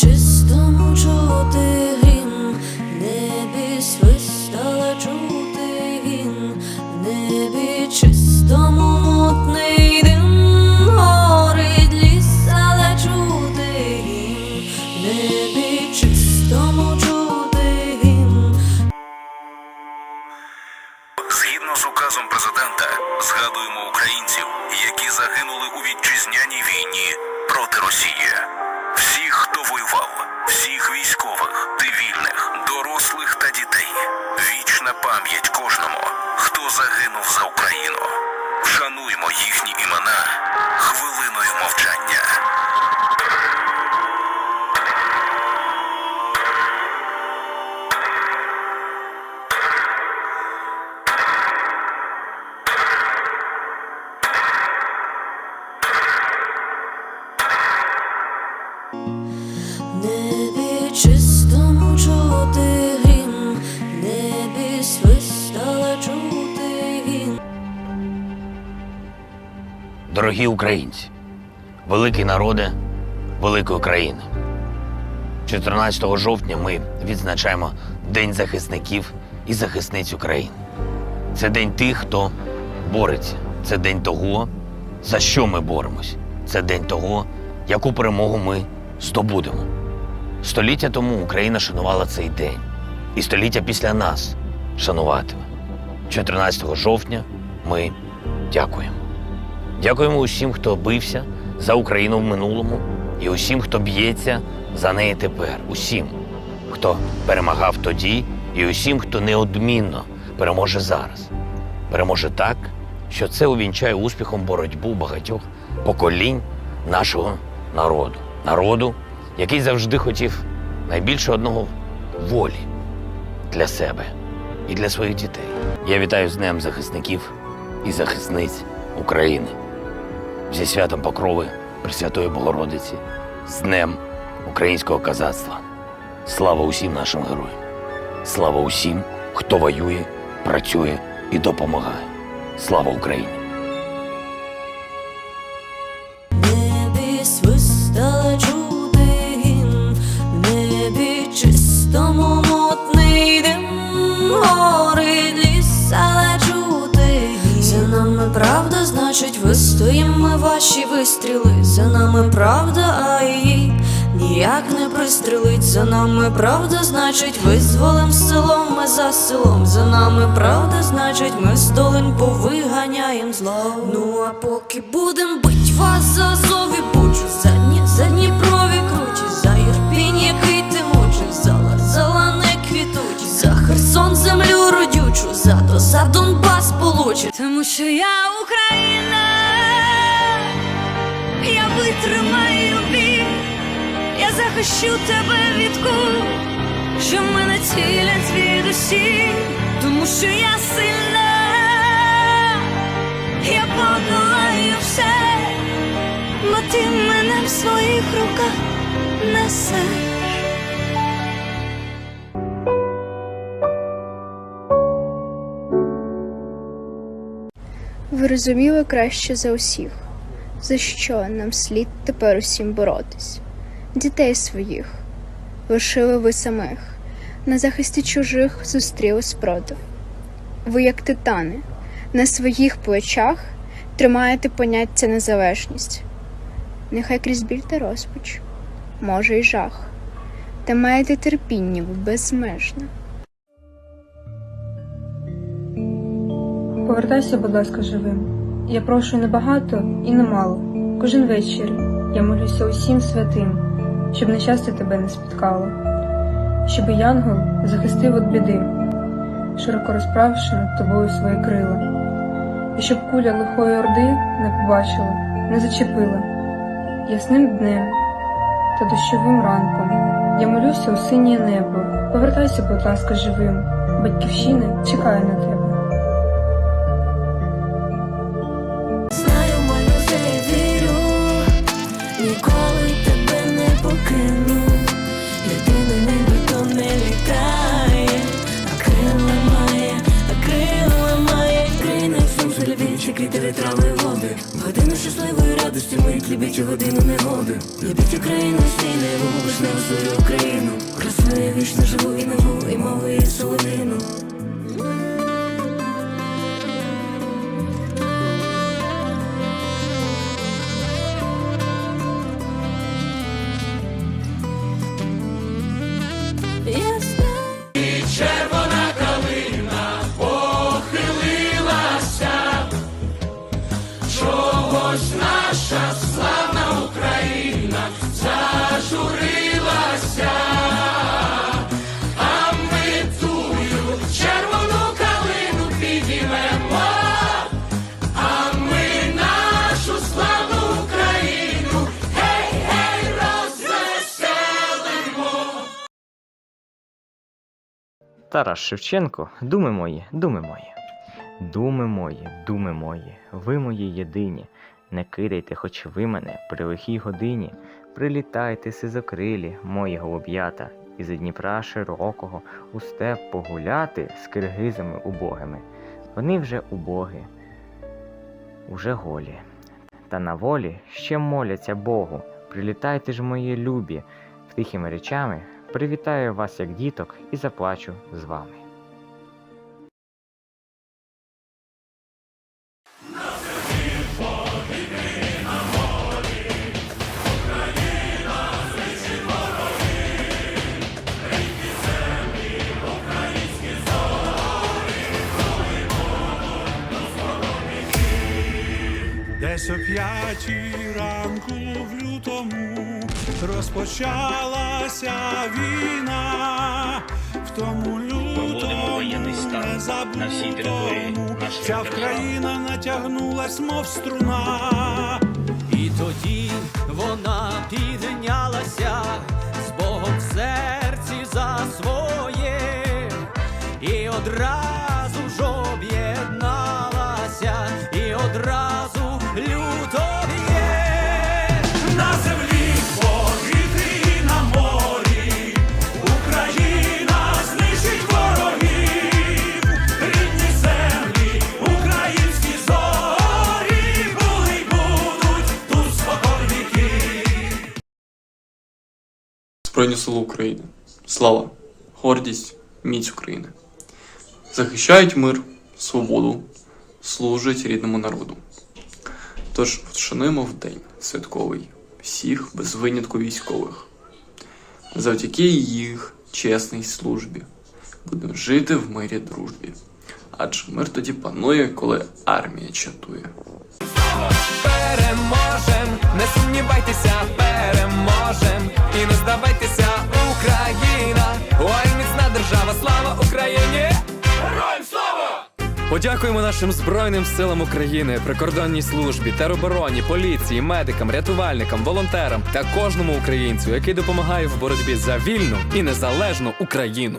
чистому чого грім, Дорогі українці, великі народи великої країни. 14 жовтня ми відзначаємо День захисників і захисниць України. Це день тих, хто бореться. Це день того, за що ми боремось. Це день того, яку перемогу ми здобудемо. Століття тому Україна шанувала цей день, і століття після нас шануватиме. 14 жовтня ми дякуємо. Дякуємо усім, хто бився за Україну в минулому, і усім, хто б'ється за неї тепер. Усім, хто перемагав тоді, і усім, хто неодмінно переможе зараз. Переможе так, що це увінчає успіхом боротьбу багатьох поколінь нашого народу. Народу, який завжди хотів найбільше одного волі для себе і для своїх дітей. Я вітаю з Днем захисників і захисниць України зі святом Покрови Пресвятої Богородиці, з Днем українського казацтва. Слава усім нашим героям! Слава усім, хто воює, працює і допомагає. Слава Україні! Значить, ми ваші вистріли. За нами правда, а її ніяк не пристрелить. За нами правда, значить, визволим селом ми за селом. За нами правда, значить, ми з долин повиганяєм зло. Ну а поки будем бить вас за зові, бучу, за Дні, родючу, за Донбас получить. Тому що я Україна, я витримаю бій, я захищу тебе від кул, що мене цілять звідусі, тому що я сильна, я подолаю все, бо ти мене в своїх руках несеш. Ви розуміли краще за усіх, за що нам слід тепер усім боротись. Дітей своїх лишили ви самих, на захисті чужих зустріли спротив. Ви, як титани, на своїх плечах тримаєте поняття незалежність. Нехай крізь біль та розпач, може й жах, та маєте терпіння ви безмежне. Повертайся, будь ласка, живим. Я прошу не багато і не мало. Кожен вечір я молюся усім святим, щоб нещастя тебе не спіткало, щоб янгол захистив від біди, широко розправивши над тобою свої крила, і щоб куля лихої орди не побачила, не зачепила ясним днем та дощовим ранком. Я молюся у синє небо. Повертайся, будь ласка, живим. Батьківщина чекає на тебе. Квіти трави води. Годину щасливої радості мить любіть годину негоди, любіть Україну стіни, вишневу свою Україну, красою вічно живу і нову, і мову і соловину. Тарас Шевченко, думи мої, думи мої. Думи мої, думи мої, ви мої єдині. Не кидайте, хоч ви мене при лихій годині. Прилітайте, сизокрилі, мої голуб'ята, із Дніпра широкого у степ погуляти з киргизами убогими. Вони вже убогі, уже голі. Та на волі ще моляться Богу. Прилітайте ж, мої любі, тихими речами привітаю вас як діток і заплачу з вами. Розпочалася війна. В тому лютому незабутому ця країна натягнулась, мов струна. І тоді вона піднялася з Богом в Збройні Сили України. Слава, гордість, міць України. Захищають мир, свободу, служать рідному народу. Тож вшануємо в день святковий всіх без винятку військових. Завдяки їх чесній службі будемо жити в мирі дружбі. Адже мир тоді панує, коли армія чатує. Переможем, не сумнівайтеся, переможем і не здавайтеся, Україна, ой, міцна держава, слава Україні! Героям слава! Подякуємо нашим Збройним силам України, прикордонній службі, теробороні, поліції, медикам, рятувальникам, волонтерам та кожному українцю, який допомагає в боротьбі за вільну і незалежну Україну.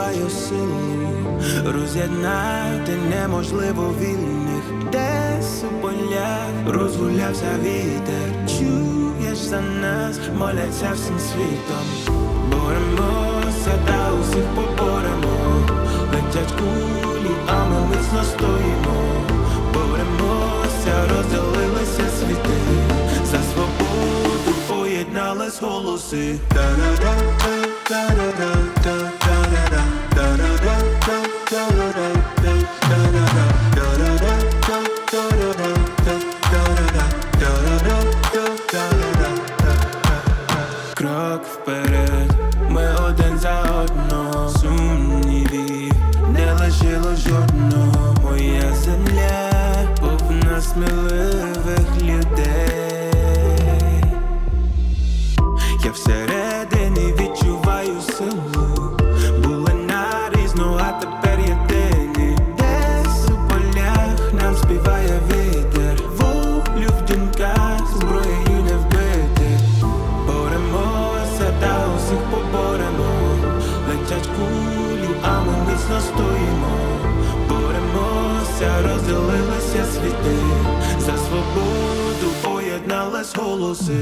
Відчуваю силу, роз'єднати неможливо вільних, десь у полях розгулявся вітер. Чуєш за нас, моляться всім світом. Боремося та усіх поборемо. Летять кулі, а ми міцно стоїмо. Боремося, розділилися світи. За свободу поєднались голоси. Крок лишило моя земля, повна сміливих Боремося, розділилися світи. За свободу поєднались голоси.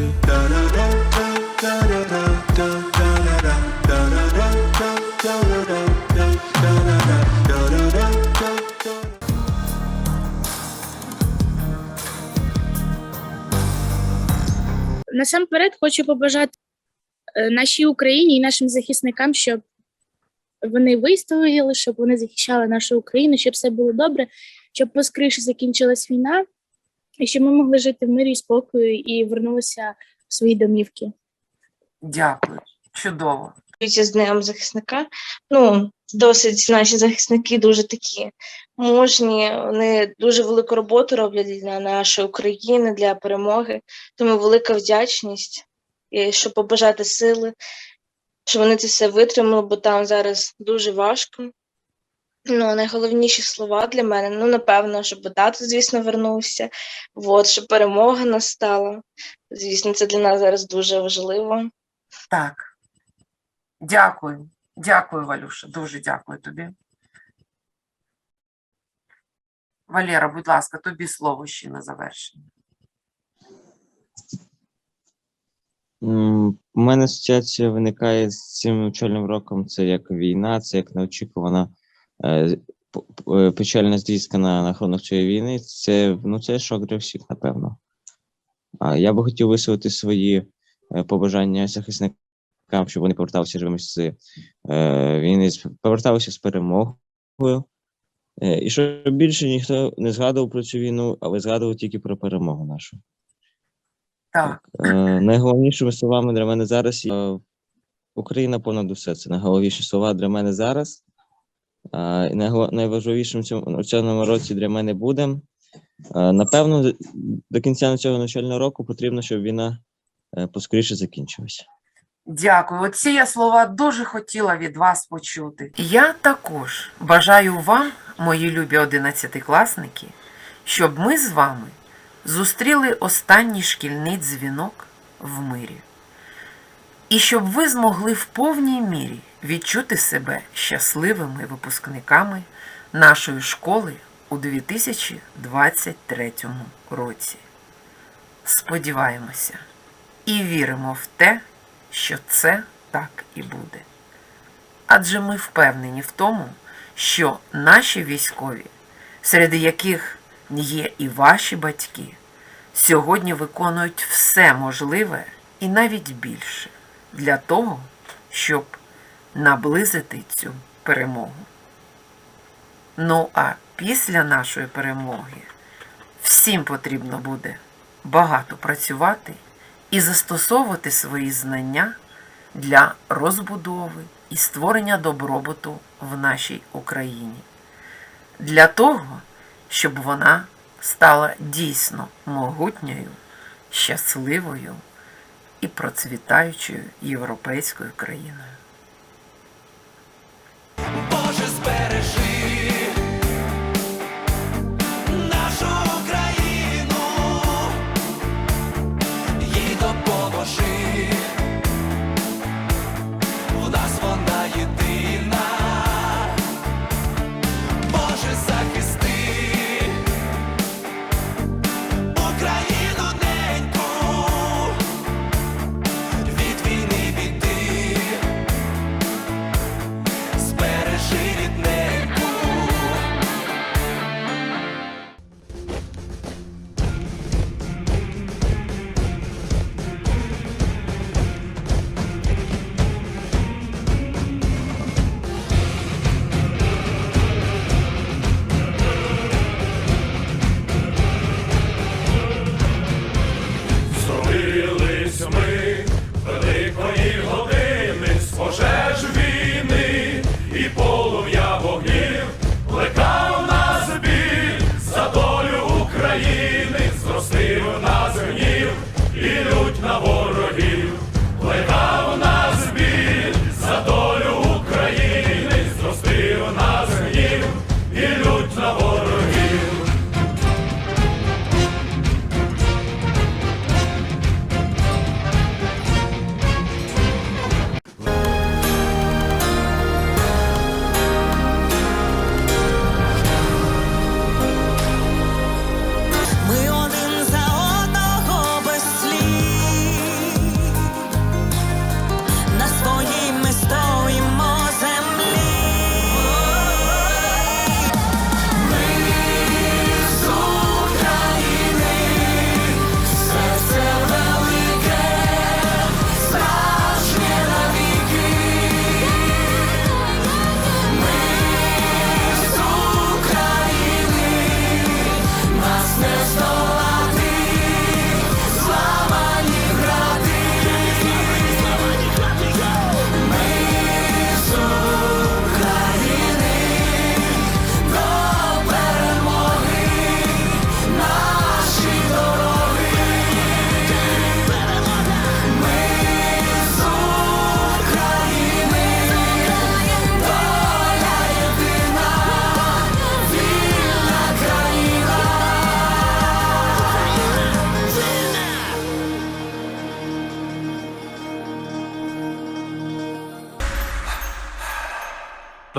Насамперед хочу побажати е, нашій Україні і нашим захисникам, щоб вони вистояли, щоб вони захищали нашу Україну, щоб все було добре, щоб поскоріше закінчилась війна, і щоб ми могли жити в мирі і спокою і вернулися в свої домівки. Дякую. Чудово. з Днем захисника. Ну, досить наші захисники дуже такі мужні, вони дуже велику роботу роблять для нашої України, для перемоги. Тому велика вдячність, і щоб побажати сили, щоб вони це все витримали, бо там зараз дуже важко. Ну, найголовніші слова для мене, ну, напевно, щоб тато, звісно, вернувся, от, щоб перемога настала. Звісно, це для нас зараз дуже важливо. Так. Дякую. Дякую, Валюша. Дуже дякую тобі. Валера, будь ласка, тобі слово ще на завершення. У мене асоціація виникає з цим навчальним роком. Це як війна, це як неочікувана е, е, печальна звістка на, на рахунок цієї війни. Це, ну, це шок для всіх, напевно. А я би хотів висловити свої е, побажання захисникам, щоб вони поверталися живими з війни, поверталися з перемогою. І щоб більше ніхто не згадував про цю війну, але згадував тільки про перемогу нашу. Так. Е, найголовнішими словами для мене зараз є Україна понад усе. Це найголовніші слова для мене зараз. Е, найважливішим в цьому році для мене буде. е, Напевно, до кінця цього навчального року потрібно, щоб війна е, поскоріше закінчилася. Дякую. Оці я слова дуже хотіла від вас почути. Я також бажаю вам, мої любі одинадцятикласники, щоб ми з вами зустріли останній шкільний дзвінок в мирі. І щоб ви змогли в повній мірі відчути себе щасливими випускниками нашої школи у 2023 році. Сподіваємося і віримо в те, що це так і буде. Адже ми впевнені в тому, що наші військові, серед яких є і ваші батьки, сьогодні виконують все можливе і навіть більше для того, щоб наблизити цю перемогу. Ну а після нашої перемоги всім потрібно буде багато працювати і застосовувати свої знання для розбудови і створення добробуту в нашій Україні, для того, щоб вона стала дійсно могутньою, щасливою і процвітаючою європейською країною.